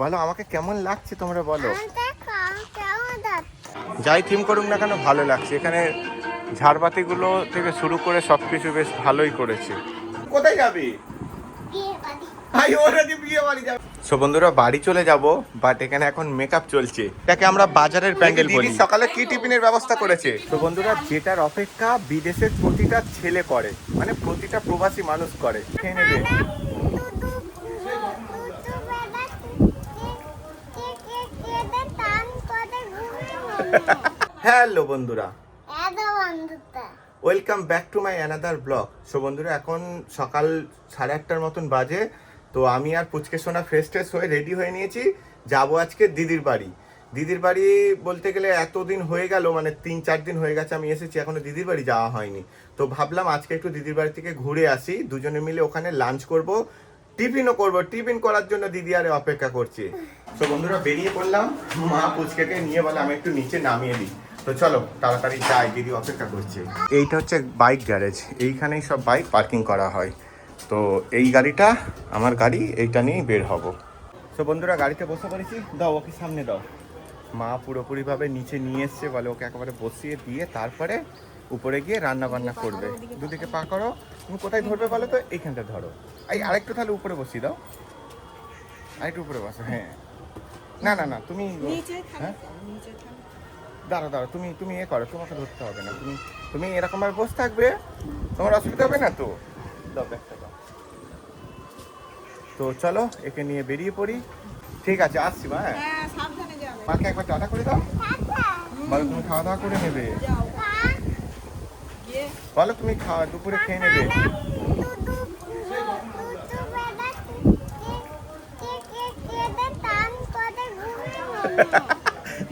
বলো আমাকে কেমন লাগছে তোমরা বলো? যাই থিম করুক না কেন ভালো লাগছে। এখানে ঝাড়বাতিগুলো থেকে শুরু করে সব কিছু বেশ ভালোই করেছে। কোথায় যাবি? সো বন্ধুরা বাড়ি চলে যাব বাট এখানে এখন মেকআপ চলছে। এটাকে আমরা বাজারের প্যান্ডেল বলি। সকালে কি টিফিনের ব্যবস্থা করেছে? তো বন্ধুরা যেটার অপেক্ষা বিদেশের প্রতিটা ছেলে করে মানে প্রতিটা প্রবাসী মানুষ করে। খেয়ে নেবে হ্যালো বন্ধুরা। Welcome back to my another blog so বন্ধুরা এখন সকাল সাড়ে আটটার মতন বাজে তো আমি আর পুচকে সোনা ফ্রেশ ট্রেশ হয়ে রেডি হয়ে নিয়েছি। যাব আজকে দিদির বাড়ি। দিদির বাড়ি বলতে গেলে এতদিন হয়ে গেল মানে তিন চার দিন হয়ে গেছে আমি এসেছি এখনও দিদির বাড়ি যাওয়া হয়নি। তো ভাবলাম আজকে একটু দিদির বাড়ি থেকে ঘুরে আসি দুজনে মিলে ওখানে লাঞ্চ করব টিফিনও করব। টিফিন করার জন্য দিদি আরে অপেক্ষা করছে। তো বন্ধুরা বেরিয়ে পড়লাম। মা পুচকেকে নিয়ে বলে আমি একটু নিচে নামিয়ে দিই। তো চলো তাড়াতাড়ি যাই দিদি অপেক্ষা করছে। এইটা হচ্ছে বাইক গ্যারেজ এইখানেই সব বাইক পার্কিং করা হয়। তো এই গাড়িটা আমার গাড়ি এইটা নিয়েই বের হব। তো বন্ধুরা গাড়িতে বসে পড়েছি। দাও ওকে সামনে দাও। মা পুরোপুরিভাবে নিচে নিয়ে এসছে বলে ওকে একেবারে বসিয়ে দিয়ে তারপরে উপরে গিয়ে রান্না বান্না করবে। দুদিকে পা করো। তুমি কোথায় ধরবে বলো তো? এইখানটা ধরো। এই আরেকটু তাহলে উপরে বসিয়ে দাও। আরেকটু উপরে বসো হ্যাঁ। না না না তুমি হ্যাঁ? দাঁড়া দাঁড়া তুমি তুমি এ করো তোমাকে ধরতে হবে না তুমি তুমি এরকম ভাবে বসে থাকবে তোমার অসুবিধা হবে না তো দাও ব্যাগটা দাও তো চলো একে নিয়ে বেরিয়ে পড়ি ঠিক আছে আসছি মা হ্যাঁ হ্যাঁ মাকে একবার টাটা করে দাও বলো তুমি খাওয়া দাওয়া করে নেবে বলো তুমি খাওয়া দুপুরে খেয়ে নেবে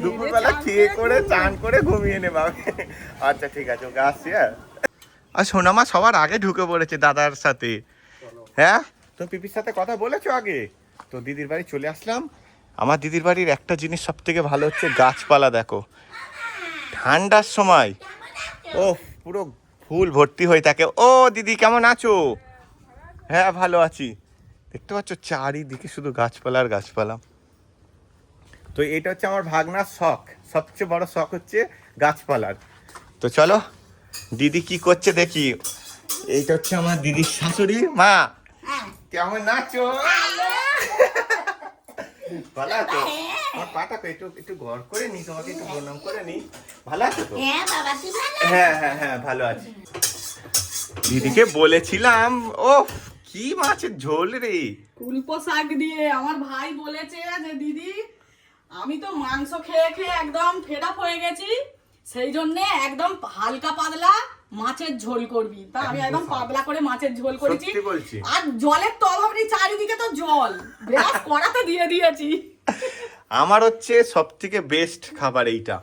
দুপুরবেলা খেয়ে করে চান করে ঘুমিয়ে নেবে আমি আচ্ছা ঠিক আছে ওকে আসছি হ্যাঁ। আর সোনামা সবার আগে ঢুকে পড়েছে দাদার সাথে। হ্যাঁ? তুমি পিপির সাথে কথা বলেছ আগে? তো দিদির বাড়ি চলে আসলাম। আমার দিদির বাড়ির একটা জিনিস সব থেকে ভালো হচ্ছে গাছপালা দেখো। ঠান্ডার সময়। ও পুরো ফুল ভর্তি হয়ে থাকে। ও দিদি কেমন আছো? হ্যাঁ ভালো আছি। দেখতে পাচ্ছ চারিদিকে শুধু গাছপালা আর গাছপালা। তো এটা হচ্ছে আমার ভাগনার শখ। সবচেয়ে বড় শখ হচ্ছে গাছপালার। তো চলো দিদি কি করছে দেখি। এইটা হচ্ছে আমার দিদির শাশুড়ি। মা কেমন নাচো ভালো আছো? আমার একটু একটু ঘর করে নি তোমাকে একটু প্রণাম করে নি। ভালো আছো তো? হ্যাঁ বাবা তুই ভালো হ্যাঁ হ্যাঁ হ্যাঁ ভালো আছি। দিদিকে বলেছিলাম ও কি মাছের ঝোল রে? কুলপো শাক দিয়ে আমার ভাই বলেছে যে দিদি আমি তো মাংস খেয়ে খেয়ে একদম ফেড আপ হয়ে গেছি। সেই জন্যে একদম হালকা পাতলা মাছের ঝোল করবি। তা আমি একদম পাতলা করে মাছের ঝোল করেছি। আর জলের তো অভাব নেই চারিদিকে তো জল। ব্রাশ করাতে দিয়ে দিয়েছি। আমার হচ্ছে সব থেকে বেস্ট খাবার এইটা।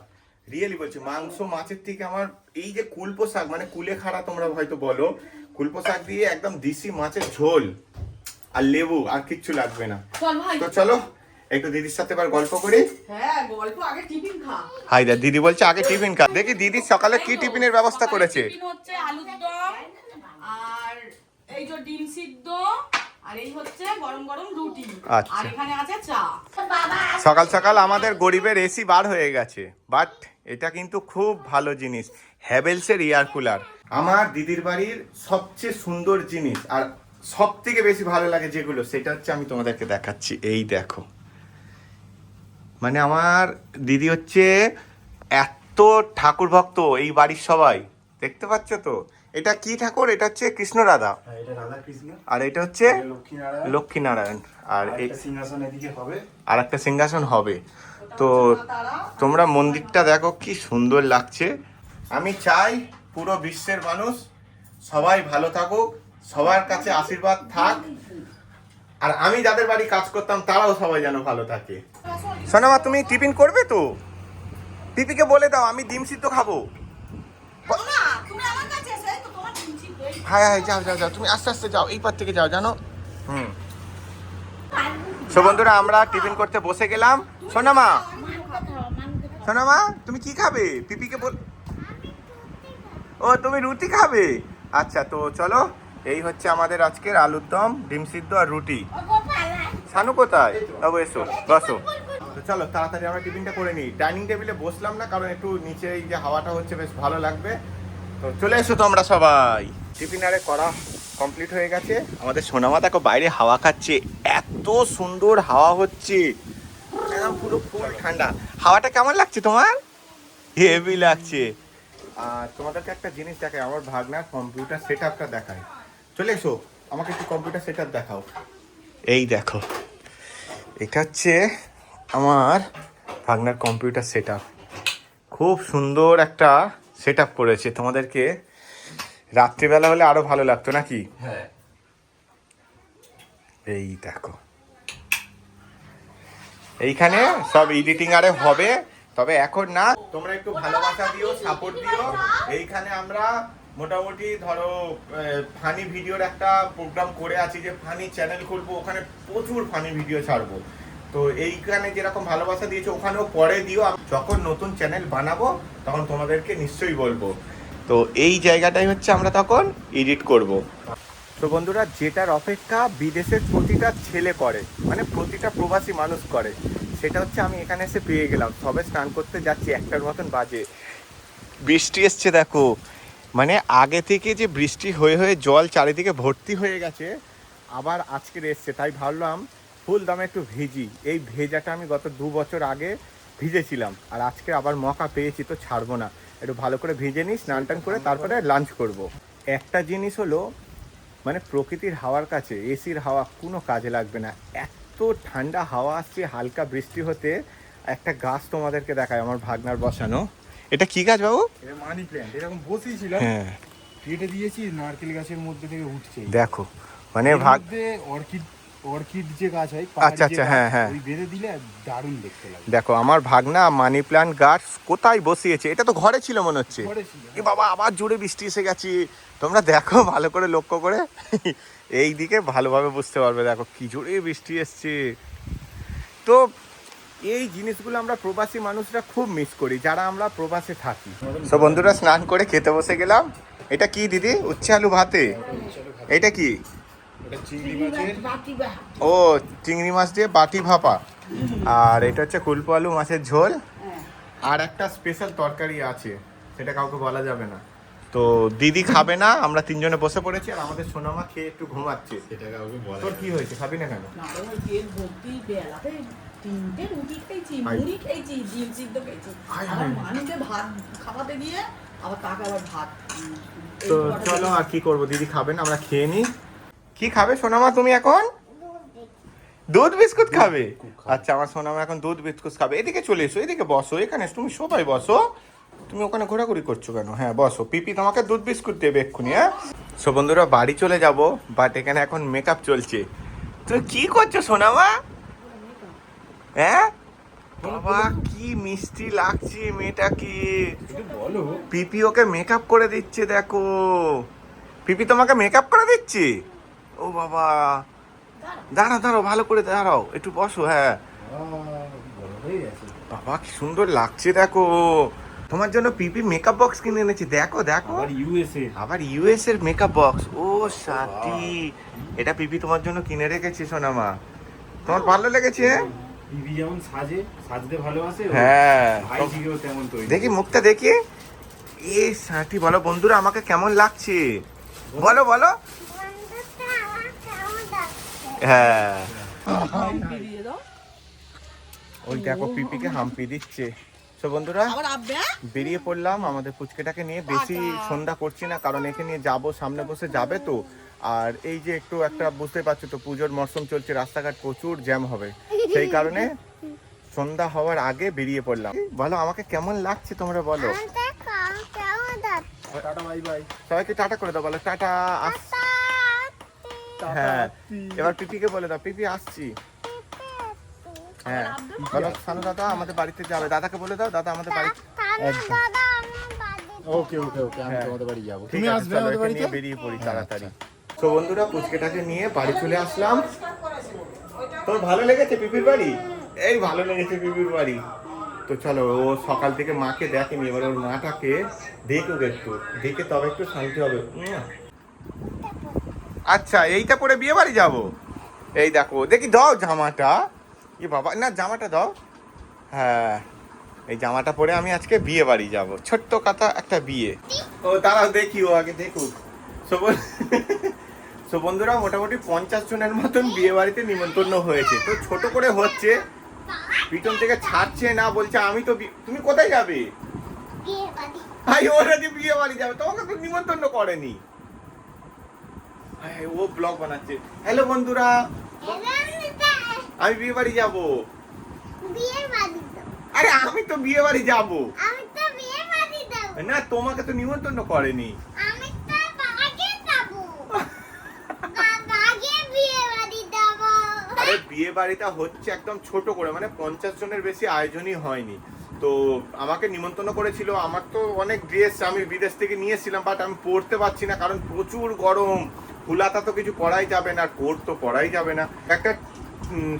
রিয়েলি বলছি মাংস মাছের থেকে আমার এই যে কুলপো শাক মানে কুলে খাড়া তোমরা হয়তো বলো কুলপো শাক দিয়ে একদম দিশি মাছের ঝোল আর লেবু আর কিচ্ছু লাগবে না। তো চলো একটু দিদির সাথে এবার গল্প করি? হ্যাঁ গল্প আগে টিফিন খা। হাই দা দিদি বলছে আগে টিফিন খা। দেখি দিদি সকালে কি টিফিনের ব্যবস্থা করেছে? টিফিন হচ্ছে আলুর দম আর এই যে ডিম সিদ্ধ আর এই হচ্ছে গরম গরম রুটি। আর এখানে আছে চা। সকাল সকাল আমাদের গরিবের এসি বার হয়ে গেছে বাট এটা কিন্তু খুব ভালো জিনিস হ্যাভেলসের এয়ার কুলার আমার দিদির বাড়ির সবচেয়ে সুন্দর জিনিস আর সব থেকে বেশি ভালো লাগে যেগুলো সেটা হচ্ছে আমি তোমাদেরকে দেখাচ্ছি। এই দেখো। মানে আমার দিদি হচ্ছে এত ঠাকুর ভক্ত এই বাড়ির সবাই। দেখতে পাচ্ছ তো? এটা কি ঠাকুর? এটা হচ্ছে কৃষ্ণ রাধা। হ্যাঁ, আর এটা হচ্ছে লক্ষ্মীনারায়ণ। আর আর এই সিংহাসন এদিকে হবে। আর একটা সিংহাসন হবে। তো তোমরা মন্দিরটা দেখো কি সুন্দর লাগছে। আমি চাই পুরো বিশ্বের মানুষ সবাই ভালো থাকুক সবার কাছে আশীর্বাদ থাক। আর আমি যাদের বাড়ি কাজ করতাম তারাও সবাই যেন ভালো থাকে। সোনামা তুমি টিফিন করবে তো? পিপিকে বলে দাও আমি ডিম সিদ্ধ খাব। না তুমি আমার কাছে এসে তো তোমার ডিম সিদ্ধ এই হ্যাঁ হ্যাঁ যাও যাও যাও তুমি আস্তে আস্তে যাও এই পার থেকে যাও জানো? হুম। সো বন্ধুরা আমরা টিফিন করতে বসে গেলাম। সোনামা! সোনামা তুমি কি খাবে? পিপিকে বল ও তুমি রুটি খাবে? আচ্ছা তো চলো এই হচ্ছে আমাদের আজকের আলুর দম, ডিম সিদ্ধ আর রুটি। সানু কোথায়? বাবু এসো, বসো। চলো, তাড়াতাড়ি আমরা টিফিনটা করে নিই। ডাইনিং টেবিলে বসলাম না, কারণ একটু নিচে এই যে হাওয়াটা হচ্ছে, বেশ ভালো লাগবে। তো চলে এসো তোমরা সবাই। টিফিন আরে করা কমপ্লিট হয়ে গেছে। আমাদের সোনামা দেখো বাইরে হাওয়া খাচ্ছে, এত সুন্দর হাওয়া হচ্ছে। একদম পুরো ফুল ঠান্ডা। হাওয়াটা কেমন লাগছে তোমার? হেভি লাগছে। আর তোমাদেরকে একটা জিনিস দেখায় আমার ভাগনার কম্পিউটার সেট আপটা দেখায় চলে এসো আমাকে একটু কম্পিউটার সেট আপ দেখাও। এই দেখো এটা হচ্ছে আমার ভাগনার কম্পিউটার সেট খুব সুন্দর একটা সেট আপ করেছে তোমাদেরকে রাত্রিবেলা হলে আরও ভালো লাগতো নাকি? হ্যাঁ। এই দেখো। এইখানে সব এডিটিং আরে হবে তবে এখন না, তোমরা একটু ভালোবাসা দিও সাপোর্ট দিও। এইখানে আমরা মোটামুটি ধরো ফানি ভিডিওর একটা প্রোগ্রাম করে আছি যে ফানি চ্যানেল খুলবো, ওখানে প্রচুর ফানি ভিডিও ছাড়বো। তো এইখানে যেরকম ভালোবাসা দিয়েছে, ওখানেও পরে দিও। যখন নতুন চ্যানেল বানাবো, তখন তোমাদেরকে নিশ্চয়ই বলব। তো এই জায়গাটাই হচ্ছে আমরা তখন এডিট করব। তো বন্ধুরা, যেটার অপেক্ষা বিদেশের প্রতিটা ছেলে করে মানে প্রতিটা প্রবাসী মানুষ করে সেটা হচ্ছে আমি এখানে এসে পেয়ে গেলাম। সবে স্নান করতে যাচ্ছি, একটার মতন বাজে। বৃষ্টি এসছে দেখো। মানে আগে থেকে যে বৃষ্টি হয়ে হয়ে জল চারিদিকে ভর্তি হয়ে গেছে, আবার আজকের এসছে। তাই ভাবলাম ফুল দামে একটু ভিজি। এই ভেজাটা আমি গত দু বছর আগে ভিজেছিলাম। আর আজকে আবার মকা পেয়েছি, তো ছাড়বো না। একটু ভালো করে ভিজে নিই, স্নান টান করে তারপরে লাঞ্চ করব। একটা জিনিস হলো মানে প্রকৃতির হাওয়ার কাছে, এসির হাওয়া কোনো কাজে লাগবে না। এত ঠান্ডা হাওয়া আসছে হালকা বৃষ্টি হতে একটা গাছ তোমাদেরকে দেখায় আমার ভাগনার বসানো। এটা কি গাছ বাবু? এটা মানি প্ল্যান্ট এরকম বসেই ছিল হ্যাঁ। কেটে দিয়েছি নারকেল গাছের মধ্যে থেকে উঠছে। দেখো মানে ভাগ অর্কিড অর্কিড যে গাছ হয় আচ্ছা, আচ্ছা, হ্যাঁ, হ্যাঁ। ওই বেঁধে দিলে দারুণ দেখতে লাগে। দেখো আমার ভাগনা মানি প্ল্যান্ট গাছ কোথায় বসিয়েছে? এটা তো ঘরে ছিল মনে হচ্ছে। এ বাবা আবার জোরে বৃষ্টি এসে গেছি। তোমরা দেখো ভালো করে লক্ষ্য করে। এই দিকে ভালোভাবে বুঝতে পারবে দেখো কি জোরে বৃষ্টি এসছে। তো এই জিনিসগুলো আমরা প্রবাসী মানুষরা খুব মিস করি যারা আমরা প্রবাসে থাকি। তো বন্ধুরা স্নান করে খেতে বসে গেলাম। এটা কি দিদি? উচ্ছে আলু ভাতে। এটা কি? ওটা চিংড়ি মাছের ও চিংড়ি মাছ দিয়ে বাটি ভাপা। আর এটা হচ্ছে কুলপো আলু মাছের ঝোল। আর একটা স্পেশাল তরকারি আছে সেটা কাউকে বলা যাবে না। তো দিদি খাবে না আমরা তিনজনে বসে পড়েছি আর আমাদের সোনামা খেয়ে একটু ঘুমাচ্ছে। সেটা কাউকে বলা তোর কি হয়েছে? খাবি না কেন? না রে, ওই তেল ভর্তি বেলাতে তিনটে রুটি খেয়েছি মুড়ি খেয়েছি ডিম সিদ্ধ খেয়েছি। আবার আই। ভাত খাওয়াতে গিয়ে আবার তাকে আবার ভাত তো চলো আর কি করব? দিদি খাবে না আমরা খেয়ে নিই। কি খাবে সোনামা তুমি এখন? দুধ বিস্কুট খাবে? আচ্ছা আমার সোনামা এখন দুধ বিস্কুট খাবে। এদিকে চলে এসো এদিকে বসো এখানে তুমি সবাই বসো। তুমি ওখানে ঘোরাঘুরি করছ কেন? হ্যাঁ বসো। পিপি তোমাকে দুধ বিস্কুট দেবে এক্ষুনি হ্যাঁ? সো বন্ধুরা বাড়ি চলে যাব বাট এখানে এখন মেকআপ চলছে। তুমি কি করছ সোনামা? হ্যাঁ? বাবা কি মিষ্টি লাগছে মেয়েটাকে। বলো। পিপি ওকে মেকআপ করে দিচ্ছে দেখো। পিপি তোমাকে মেকআপ করে দিচ্ছে? ও বাবা। দাঁড়াও দাঁড়াও ভালো করে দাঁড়াও একটু বসো হ্যাঁ। হয়ে বাবা কি সুন্দর লাগছে দেখো। তোমার জন্য পিপি মেকআপ বক্স কিনে এনেছি দেখো দেখো। আবার ইউএস এর মেকআপ বক্স ও সাথী। এটা পিপি তোমার জন্য কিনে রেখেছি সোনামা। তোমার ভালো লেগেছে বিবি যেমন সাজে সাজতে ভালোবাসে হ্যাঁ। তেমন তৈরি। দেখি মুখটা দেখি। এ সাথী বলো বন্ধুরা আমাকে কেমন লাগছে? বলো বলো বন্ধুটা আমার কেমন লাগছে হ্যাঁ। হাম্পি দিয়ে দাও ওই দেখো পিপিকে হাম্পি দিচ্ছে। তো বন্ধুরা বেরিয়ে পড়লাম আমাদের পুচকেটাকে নিয়ে। বেশি সন্ধ্যা করছি না কারণ একে নিয়ে যাব সামনে বসে যাবে তো। আর এই যে একটু একটা বুঝতে পারছ তো পুজোর মরশুম চলছে রাস্তাঘাট প্রচুর জ্যাম হবে। সেই কারণে সন্ধ্যা হওয়ার আগে বেরিয়ে পড়লাম। বলো আমাকে কেমন লাগছে তোমরা বলো? আমাদের কেমন কেমন টাটা বাই বাই সবাইকে টাটা করে দাও বলো। টাটা আস হ্যাঁ। এবার পিপিকে বলে দাও পিপি আসছি। হ্যাঁ। বলো সানু দাদা আমাদের বাড়িতে যাবে। দাদাকে বলে দাও দাদা আমাদের বাড়ি ওকে ওকে ওকে আমি হ্যাঁ। তোমাদের বাড়ি যাব। ঠিক তুমি আসবে আমাদের বাড়িতে? বেরিয়ে পড়ি তাড়াতাড়ি। তো বন্ধুরা পুচকেটাকে নিয়ে বাড়ি চলে আসলাম। তোর ভালো লেগেছে পিপির বাড়ি? এই ভালো লেগেছে পিপির বাড়ি। তো চলো ও সকাল থেকে মাকে দেখেনি এবার ওর মাটাকে দেখুক একটু। দেখে তবে একটু শান্তি হবে। আচ্ছা এইটা পরে বিয়ে বাড়ি যাব? এই দেখো দেখি দাও জামাটা। ই বাবা না জামাটা দাও। হ্যাঁ এই জামাটা পরে আমি আজকে বিয়ে বাড়ি যাব। ছোট্ট কথা একটা বিয়ে। ও তারাও দেখি ও আগে দেখুক। সো বন্ধুরা মোটামুটি পঞ্চাশ জনের মতন বিয়ে বাড়িতে নিমন্ত্রণ হয়েছে। তো ছোট করে হচ্ছে পিছন থেকে ছাড়ছে না বলছে আমি তো তুমি কোথায় যাবে? বিয়ে বাড়ি। ওরা যে বিয়ে বাড়ি যাবে তোমাকে তো নিমন্ত্রণ করেনি। ও ব্লগ বানাচ্ছে। হ্যালো বন্ধুরা। আমি বিয়ে বাড়ি যাব। আরে, আমি তো বিয়ে বাড়ি যাব। না, তোমাকে তো নিমন্ত্রণ করেনি। আরে, বিয়ে বাড়িটা হচ্ছে একদম ছোট করে মানে পঞ্চাশ জনের বেশি আয়োজনই হয়নি। তো আমাকে নিমন্ত্রণ করেছিল। আমার তো অনেক ড্রেস আমি বিদেশ থেকে নিয়েছিলাম বাট আমি পরতে পারছি না, কারণ প্রচুর গরম। ফুলাতা তো কিছু পরাই যাবে না কোট তো পরাই যাবে না। একটা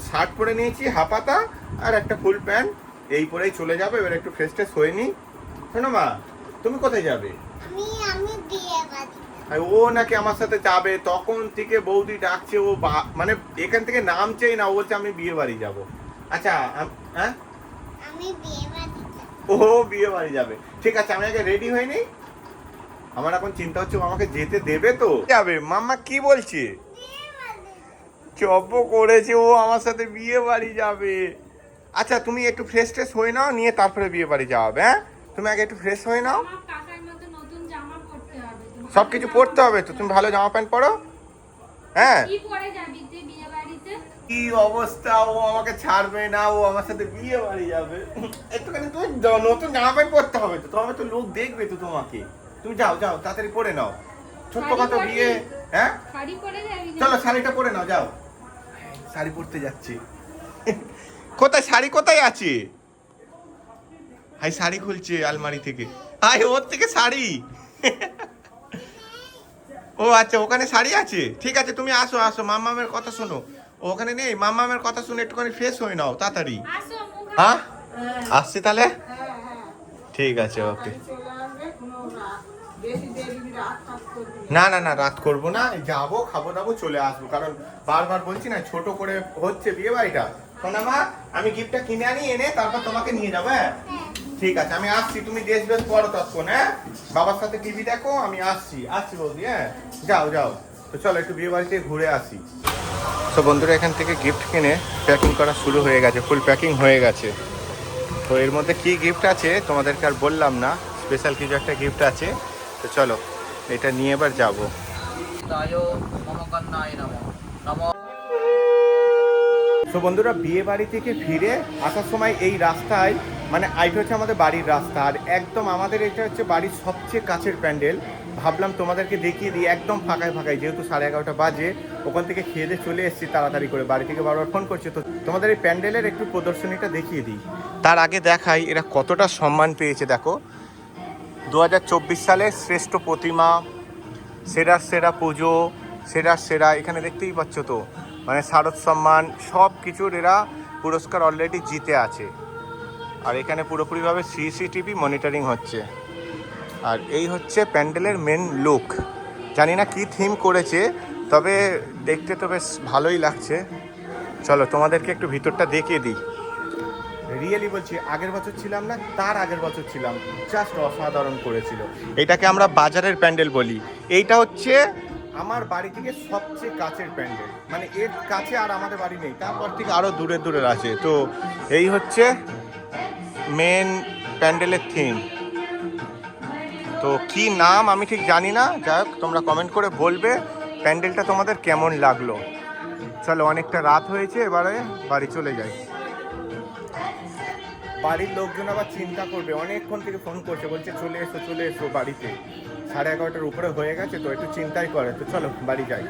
শার্ট পরে নিয়েছি হাফাতা আর একটা ফুল প্যান্ট এই পরেই চলে যাবে এবার একটু ফ্রেশ ট্রেশ হয়ে নি শোনো মা তুমি কোথায় যাবে? ও নাকি আমার সাথে যাবে তখন থেকে বৌদি ডাকছে ও বা- মানে এখান থেকে নাম নামছেই না ও বলছে আমি বিয়ে বাড়ি যাব। আচ্ছা হ্যাঁ? ও বিয়ে বাড়ি যাবে। ঠিক আছে আমি আগে রেডি হয়নি আমার এখন চিন্তা হচ্ছে ও আমাকে যেতে দেবে তো। যাবে? মাম্মা কি বলছে? চপ করেছে ও আমার সাথে বিয়ে বাড়ি যাবে। আচ্ছা তুমি একটু ফ্রেশ ট্রেশ হয়ে নাও নিয়ে তারপরে বিয়ে বাড়ি যাবে হ্যাঁ? তুমি আগে একটু ফ্রেশ হয়ে নাও। হবে। সব কিছু পরতে হবে তো? তুমি ভালো জামা প্যান্ট পরো? হ্যাঁ? কি পরে যাবি তুই বিয়ে বাড়িতে? কি অবস্থা? ও আমাকে ছাড়বে না ও আমার সাথে বিয়ে বাড়ি যাবে। একটুখানি তুমি নতুন জামা প্যান্ট পরতে হবে তো তোমাকে তো লোক দেখবে তো তোমাকে। তুমি যাও যাও তাড়াতাড়ি পরে নাও। ছোট্ট কথা বিয়ে হ্যাঁ? শাড়ি পরে যাবি চলো শাড়িটা পরে নাও যাও। শাড়ি পরতে যাচ্ছি। কোথায় শাড়ি কোথায় আছে? হাই শাড়ি খুলছে আলমারি থেকে। হাই ওর থেকে শাড়ি। ও আচ্ছা ওখানে শাড়ি আছে? ঠিক আছে তুমি আসো আসো মাম্মামের কথা শোনো। ওখানে নেই মাম্মামের কথা শুনে একটুখানি ফ্রেশ হয়ে নাও তাড়াতাড়ি। আসো হ্যাঁ? আসছি তাহলে? ঠিক আছে ওকে। না না না, রাত করব না, যাব, খাব দাবো, চলে আসব। কারণ বারবার বলছি না, ছোট করে হচ্ছে বিয়ে বাড়িটা। শোনা মা, আমি গিফটটা কিনে আনি, এনে তারপর তোমাকে নিয়ে যাব হ্যাঁ? ঠিক আছে, আমি আসছি, তুমি দেশ বেশ পড়ো তৎক্ষণ হ্যাঁ? বাবার সাথে টিভি দেখো, আমি আসছি আসছি বৌদি হ্যাঁ? যাও যাও। তো চলো একটু বিয়ে বাড়িতে ঘুরে আসি। তো বন্ধুরা, এখান থেকে গিফট কিনে প্যাকিং করা শুরু হয়ে গেছে ফুল প্যাকিং হয়ে গেছে। তো এর মধ্যে কি গিফট আছে, তোমাদেরকে আর বললাম না স্পেশাল কিছু একটা গিফট আছে। তো চলো এটা নিয়ে এবার যাব। তো বন্ধুরা বিয়ে বাড়ি থেকে ফিরে আসার সময় এই রাস্তায় মানে আইটা হচ্ছে আমাদের বাড়ির রাস্তা। আর একদম আমাদের এটা হচ্ছে বাড়ির সবচেয়ে কাছের প্যান্ডেল। ভাবলাম তোমাদেরকে দেখিয়ে দিই একদম ফাঁকায় ফাঁকায় যেহেতু সাড়ে এগারোটা বাজে। ওখান থেকে খেয়ে দিয়ে চলে এসেছি তাড়াতাড়ি করে বাড়ি থেকে বারবার ফোন করছে। তো তোমাদের এই প্যান্ডেলের একটু প্রদর্শনীটা দেখিয়ে দিই। তার আগে দেখাই এরা কতটা সম্মান পেয়েছে দেখো। দু হাজার চব্বিশ সালে শ্রেষ্ঠ প্রতিমা, সেরা সেরা পুজো, সেরা সেরা, এখানে দেখতেই পাচ্ছ তো মানে শারদ সম্মান, সব কিছুর এরা পুরস্কার অলরেডি জিতে আছে। আর এখানে পুরোপুরিভাবে সিসিটিভি মনিটরিং হচ্ছে। আর এই হচ্ছে প্যান্ডেলের মেন লুক জানি না কি থিম করেছে, তবে দেখতে তো বেশ ভালোই লাগছে। চলো তোমাদেরকে একটু ভিতরটা দেখিয়ে দিই। রিয়েলি বলছি, আগের বছর ছিলাম না, তার আগের বছর ছিলাম। জাস্ট অসাধারণ করেছিল। এটাকে আমরা বাজারের প্যান্ডেল বলি। এইটা হচ্ছে আমার বাড়ি থেকে সবচেয়ে কাছের প্যান্ডেল। মানে এর কাছে আর আমাদের বাড়ি নেই। তারপর থেকে আরও দূরে দূরে আছে। তো এই হচ্ছে মেন প্যান্ডেলের থিম তো কি নাম আমি ঠিক জানি না। যাই হোক, তোমরা কমেন্ট করে বলবে প্যান্ডেলটা তোমাদের কেমন লাগল। চলো, অনেকটা রাত হয়েছে, এবারে বাড়ি চলে যাই। বাড়ির লোকজন আবার চিন্তা করবে, অনেকক্ষণ থেকে ফোন করছে, বলছে চলে এসো চলে এসো বাড়িতে। সাড়ে এগারোটার উপরে হয়ে গেছে তো, একটু চিন্তাই করে, তো চলো বাড়ি যাই।